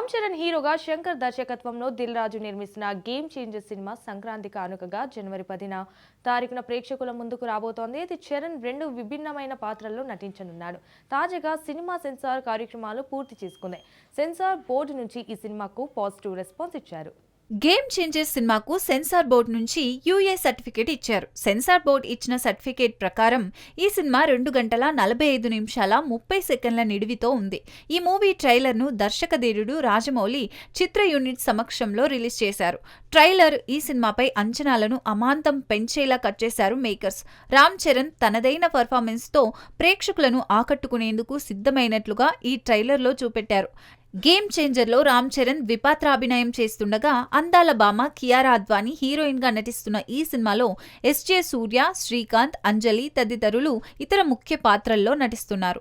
రామ్ చరణ్ హీరోగా శంకర్ దర్శకత్వంలో దిల్ రాజు నిర్మిస్తున్న గేమ్ చేంజర్ సినిమా సంక్రాంతి కానుకగా జనవరి పదిన తారీఖున ప్రేక్షకుల ముందుకు రాబోతోంది. ఇది చరణ్ రెండు విభిన్నమైన పాత్రల్లో నటించనున్నాడు. తాజాగా సినిమా సెన్సార్ కార్యక్రమాలు పూర్తి చేసుకున్నాయి. సెన్సార్ బోర్డు నుంచి ఈ సినిమాకు పాజిటివ్ రెస్పాన్స్ ఇచ్చారు. గేమ్ చేంజర్ సినిమాకు సెన్సార్ బోర్డ్ నుంచి యూఏ సర్టిఫికేట్ ఇచ్చారు. సెన్సార్ బోర్డ్ ఇచ్చిన సర్టిఫికేట్ ప్రకారం ఈ సినిమా రెండు గంటల నలభై ఐదు నిమిషాల ముప్పై సెకండ్ల నిడివితో ఉంది. ఈ మూవీ ట్రైలర్ను దర్శకధీరుడు రాజమౌళి చిత్ర యూనిట్ సమక్షంలో రిలీజ్ చేశారు. ట్రైలర్ ఈ సినిమాపై అంచనాలను అమాంతం పెంచేలా కట్ చేశారు మేకర్స్. రామ్ చరణ్ తనదైన పర్ఫార్మెన్స్తో ప్రేక్షకులను ఆకట్టుకునేందుకు సిద్ధమైనట్లుగా ఈ ట్రైలర్లో చూపెట్టారు. గేమ్ చేంజర్లో రామ్ చరణ్ ద్విపాత్రాభినయం చేస్తుండగా అందాల భామ కియారా అద్వానీ హీరోయిన్గా నటిస్తున్న ఈ సినిమాలో ఎస్జే సూర్య శ్రీకాంత్ అంజలి తదితరులు ఇతర ముఖ్య పాత్రల్లో నటిస్తున్నారు.